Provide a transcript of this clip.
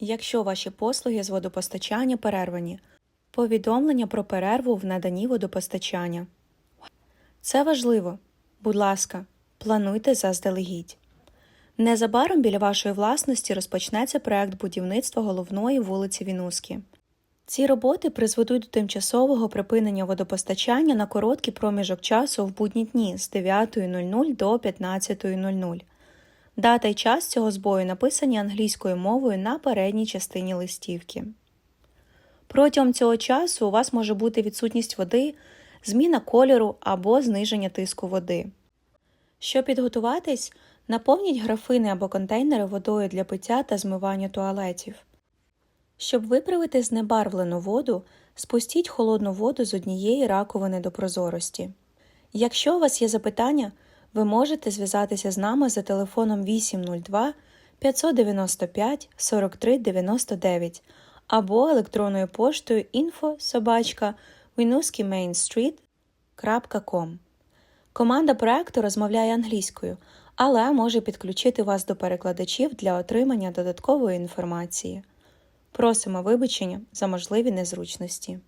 якщо ваші послуги з водопостачання перервані, повідомлення про перерву в наданні водопостачання. Це важливо. Будь ласка, плануйте заздалегідь. Незабаром біля вашої власності розпочнеться проект будівництва головної вулиці Вінуски. Ці роботи призведуть до тимчасового припинення водопостачання на короткий проміжок часу в будні дні з 9.00 до 15.00. Дата й час цього збою написані англійською мовою на передній частині листівки. Протягом цього часу у вас може бути відсутність води, зміна кольору або зниження тиску води. Щоб підготуватись, наповніть графини або контейнери водою для пиття та змивання туалетів. Щоб виправити знебарвлену воду, спустіть холодну воду з однієї раковини до прозорості. Якщо у вас є запитання, ви можете зв'язатися з нами за телефоном 802 595 43 99 або електронною поштою info собачка Команда проекту розмовляє англійською, але може підключити вас до перекладачів для отримання додаткової інформації. Просимо вибачення за можливі незручності.